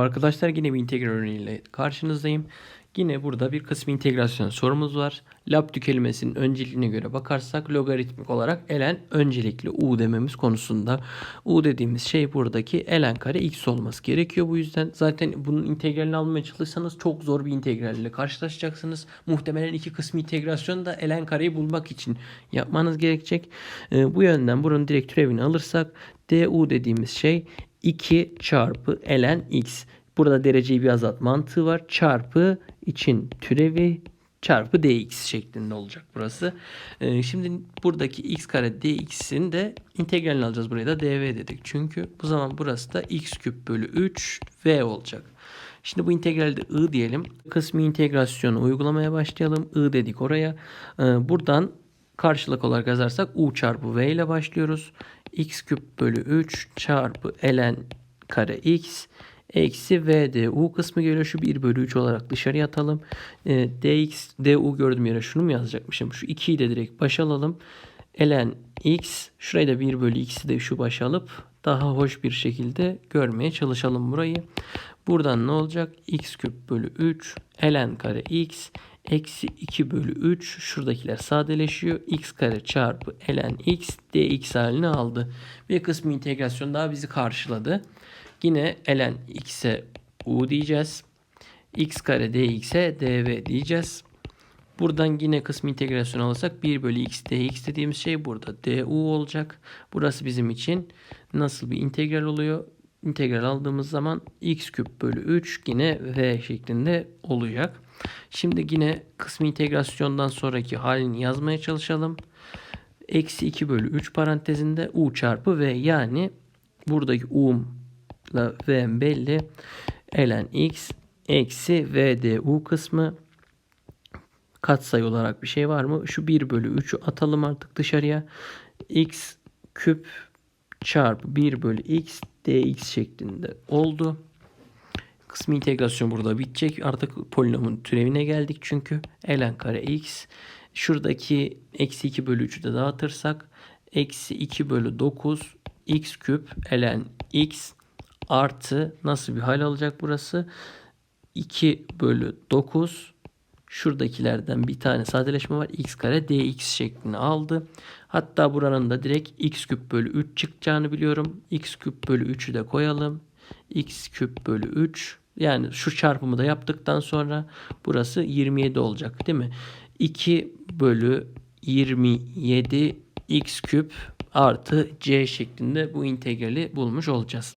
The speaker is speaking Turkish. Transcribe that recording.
Arkadaşlar yine bir integral örneğiyle karşınızdayım. Yine burada bir kısmı integrasyon sorumuz var. Laptü kelimesinin önceliğine göre bakarsak logaritmik olarak elen öncelikli u dememiz konusunda. u dediğimiz şey buradaki elen kare x olması gerekiyor. Bu yüzden zaten bunun integralini almaya çalışırsanız çok zor bir integralle karşılaşacaksınız. Muhtemelen iki kısmı integrasyon da elen kareyi bulmak için yapmanız gerekecek. Ee, bu yönden buranın direkt türevini alırsak du dediğimiz şey 2 çarpı ln x. Burada dereceyi bir azalt mantığı var. Çarpı için türevi çarpı dx şeklinde olacak burası. Ee, şimdi buradaki x kare dx'in de integralini alacağız. Buraya da dv dedik. Çünkü bu zaman burası da x küp bölü 3 v olacak. Şimdi bu integralde i diyelim. Kısmi integrasyonu uygulamaya başlayalım. i dedik oraya. Ee, buradan karşılık olarak yazarsak u çarpı v ile başlıyoruz. X küp bölü 3 çarpı ln kare x eksi v du kısmı geliyor. Şu 1 bölü 3 olarak dışarıya atalım. E, dx du gördüğüm yere şunu mu yazacakmışım? Şu 2'yi de direkt başa alalım. ln x şurayı da 1 bölü x'i de şu başa alıp daha hoş bir şekilde görmeye çalışalım burayı. Buradan ne olacak? x küp bölü 3 ln kare x eksi 2 bölü 3 şuradakiler sadeleşiyor. x kare çarpı ln x dx halini aldı. Bir kısmı integrasyon daha bizi karşıladı. Yine ln x'e u diyeceğiz. x kare dx'e dv diyeceğiz. Buradan yine kısmı integrasyon alırsak 1 bölü x dx dediğimiz şey burada du olacak. Burası bizim için nasıl bir integral oluyor? İntegral aldığımız zaman x küp bölü 3 yine v şeklinde olacak. Şimdi yine kısmı integrasyondan sonraki halini yazmaya çalışalım. Eksi 2 bölü 3 parantezinde u çarpı v yani buradaki u'm ile v belli. ln x eksi v du kısmı katsayı olarak bir şey var mı? Şu 1 bölü 3'ü atalım artık dışarıya. x küp çarpı 1 bölü x dx şeklinde oldu. Kısmi integrasyon burada bitecek. Artık polinomun türevine geldik çünkü. ln kare x. Şuradaki eksi 2 bölü 3'ü de dağıtırsak. Eksi 2 bölü 9 x küp ln x artı nasıl bir hal alacak burası? 2 bölü 9 şuradakilerden bir tane sadeleşme var. x kare dx şeklini aldı. Hatta buranın da direkt x küp bölü 3 çıkacağını biliyorum. x küp bölü 3'ü de koyalım. x küp bölü 3 yani şu çarpımı da yaptıktan sonra burası 27 olacak değil mi? 2 bölü 27 x küp artı c şeklinde bu integrali bulmuş olacağız.